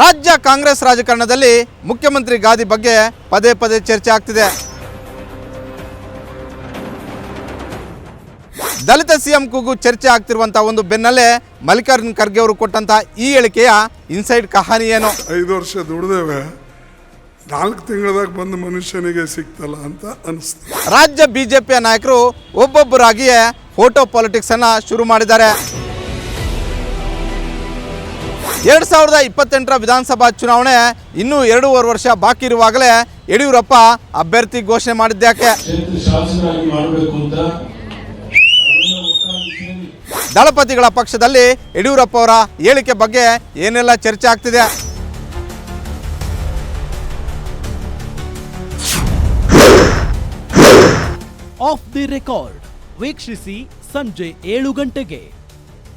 ರಾಜ್ಯ ಕಾಂಗ್ರೆಸ್ ರಾಜಕಾರಣದಲ್ಲಿ ಮುಖ್ಯಮಂತ್ರಿ ಗಾದಿ ಬಗ್ಗೆ ಪದೇ ಪದೇ ಚರ್ಚೆ ಆಗ್ತಿದೆ. ದಲಿತ ಸಿಎಂ ಕೂಗು ಚರ್ಚೆ ಆಗ್ತಿರುವಂತಹ ಒಂದು ಬೆನ್ನಲ್ಲೇ ಮಲ್ಲಿಕಾರ್ಜುನ್ ಖರ್ಗೆ ಅವರು ಕೊಟ್ಟಂತಹ ಈ ಹೇಳಿಕೆಯ ಇನ್ಸೈಡ್ ಕಹಾನಿ ಏನು? ಐದು ವರ್ಷ ದುಡಿದೇವೆ. ನಾಲ್ಕು ತಿಂಗಳದಾಗ ಬಂದು ಮನುಷ್ಯನಿಗೆ ಸಿಕ್ತಲ್ಲ ಅಂತ ಅನಿಸ್ತು. ರಾಜ್ಯ ಬಿಜೆಪಿಯ ನಾಯಕರು ಒಬ್ಬೊಬ್ಬರಾಗಿಯೇ ಫೋಟೋ ಪಾಲಿಟಿಕ್ಸ್ ಅನ್ನ ಶುರು ಮಾಡಿದ್ದಾರೆ. ಎರಡ್ ಸಾವಿರದ ಇಪ್ಪತ್ತೆಂಟರ ವಿಧಾನಸಭಾ ಚುನಾವಣೆ ಇನ್ನೂ ಎರಡೂವರೆ ವರ್ಷ ಬಾಕಿ ಇರುವಾಗಲೇ ಯಡಿಯೂರಪ್ಪ ಅಭ್ಯರ್ಥಿ ಘೋಷಣೆ ಮಾಡಿದ್ದ್ಯಾಕೆ ದಳಪತಿಗಳ ಪಕ್ಷದಲ್ಲಿ ಯಡಿಯೂರಪ್ಪ ಅವರ ಹೇಳಿಕೆ ಬಗ್ಗೆ ಏನೆಲ್ಲ ಚರ್ಚೆ ಆಗ್ತಿದೆ? ಆಫ್ ದಿ ರೆಕಾರ್ಡ್ ವೀಕ್ಷಿಸಿ ಸಂಜೆ ಏಳು ಗಂಟೆಗೆ.